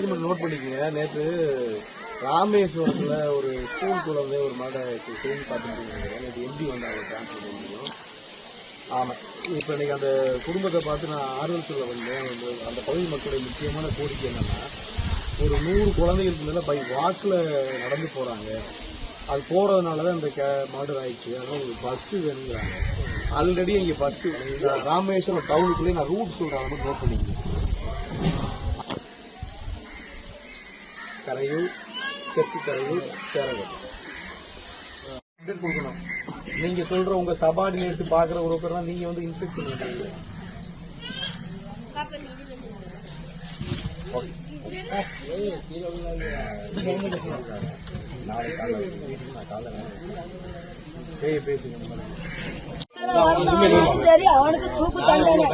மட்டும் நோட் பண்ணிக்கங்க நேற்று ராமேஸ்வரத்துல ஒரு ஸ்கூல் குழந்தை ஒரு மாட செய்தி பார்த்துட்டு நேற்று எம்பி வந்தாங்க டிரான்ஸ்போர்ட் எம்பியும் ஆமாம் இப்போ இன்னைக்கு அந்த குடும்பத்தை பார்த்து நான் ஆறுதல் சொல்ல வந்தேன். அந்த பகுதி மக்களுடைய முக்கியமான கோரிக்கை என்னன்னா ஒரு நூறு குழந்தைகளுக்கு மேலே பை வாக்கில் நடந்து போகிறாங்க அது போகிறதுனால தான் இந்த மர்டர் ஆயிடுச்சு. அதனால ஒரு பஸ்ஸு வேணுங்கிறாங்க. ஆல்ரெடி இங்கே பஸ்ஸு ராமேஸ்வரம் டவுனுக்குள்ளே நான் ரூட் சொல்கிறாங்க நோட் பண்ணிக்கங்க. கரையூர் தெற்கு கரையூர் சேரகம். அப்டேட் கொடுக்கணும். நீங்க சொல்ற உங்க சபார்டினேட் பாக்குற ஒரு தான் நீங்க வந்து இன்ஸ்பெக்ட் பண்ணுவீங்க சரி அவனுக்கு தூக்கு தண்டனை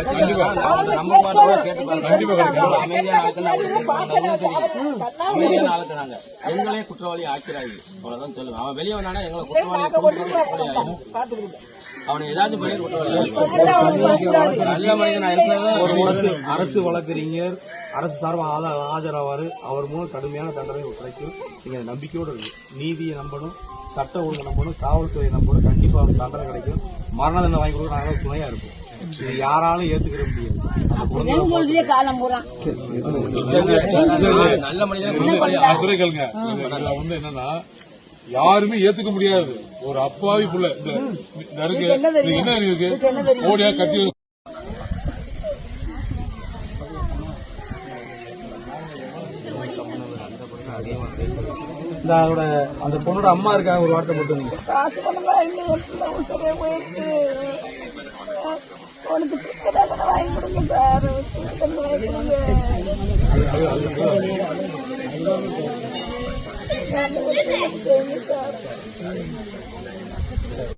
ஆக்குறாங்க எங்களே குற்றவாளி ஆக்கிறாங்க அவ்வளவுதான் சொல்லுவேன் அவன் வெளியே வந்தானா எங்களை குற்றவாளி அவனை ஏதாவது பண்ணி குற்றவாளி நல்ல மனிதனா இருக்கிறது அரசு அரசு வழக்கறிஞர் அரசு சார்பாக ஆள- ஆஜராவாரு. அவர் மூலம் கடுமையான தண்டனை கிடைக்கும் நீங்க நம்பிக்கையோடு இருக்கு நீதியை நம்பணும். சட்ட ஒழுங்கு நம்பணும் காவல்துறையை நம்பணும் கண்டிப்பா அவருக்கு தண்டனை கிடைக்கும். மரண தண்டனை வாங்கி கொடுக்க நாங்களும் துணையா இருப்போம் இது யாராலும் ஏத்துக்கிற முடியாது. சொல்லிய காலம் நல்ல மனிதன் கேளுங்க. வந்து என்னன்னா யாருமே ஏத்துக்க முடியாது. ஒரு அப்பாவி புள்ள. இந்த இது என்ன இருக்கு ஓடியா கத்தி இந்த அதோட அந்த பொண்ணோட அம்மா இருக்காங்க ஒரு வார்த்தை போட்டு காசு வாங்கி என் பிள்ளை போயிடுச்சு உனக்கு வாங்கி கொடுங்க சார். வாங்கி கொடுங்க. சார்.